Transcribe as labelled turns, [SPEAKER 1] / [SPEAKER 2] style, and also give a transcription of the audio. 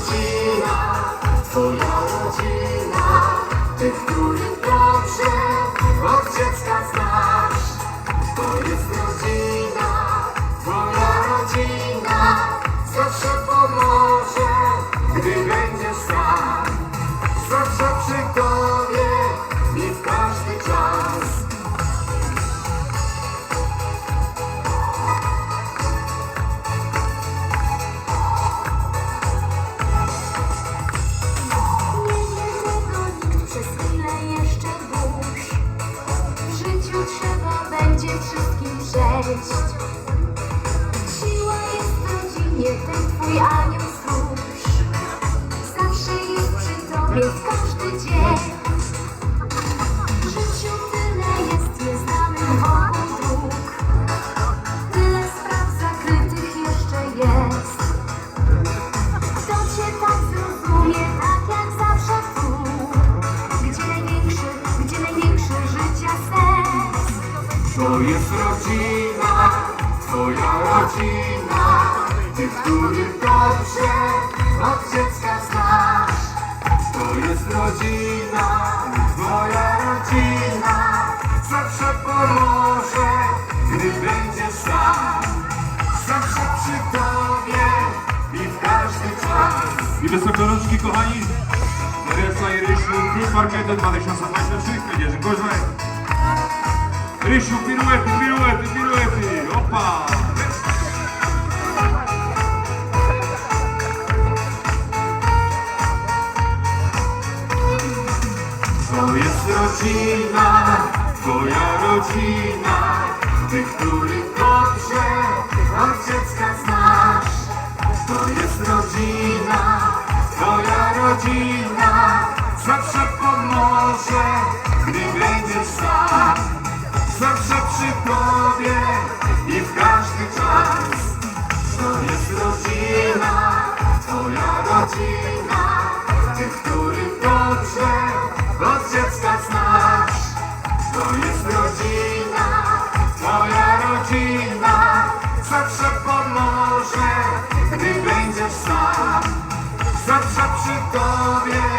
[SPEAKER 1] rodzina, twoja rodzina, ty, w którym dobrze od dziecka znasz. To jest rodzina, twoja rodzina, zawsze będzie wszystkim przejść. Siła jest w rodzinie, ten twój anioł stróż. Zawsze jest przy tobie każdy dzień.
[SPEAKER 2] To jest rodzina, twoja rodzina, tych, których dobrze od dziecka znasz. To jest rodzina, twoja rodzina, zawsze pomoże, gdy będziesz sam. Zawsze przy tobie i w każdy czas.
[SPEAKER 3] I wysokorączki, kochani, Teresa i Rysiu, Plus Marketu 2023, będzie gorzej. Rysiu, piruety, piruety, piruety, opa!
[SPEAKER 2] To jest rodzina, twoja rodzina, tych, których dobrze od dziecka znasz. To jest rodzina, twoja rodzina, zawsze przy tobie i w każdy czas. To jest rodzina, twoja rodzina, tych, których dobrze od dziecka znasz. To jest rodzina, twoja rodzina, zawsze pomoże, gdy będziesz sam. Zawsze przy tobie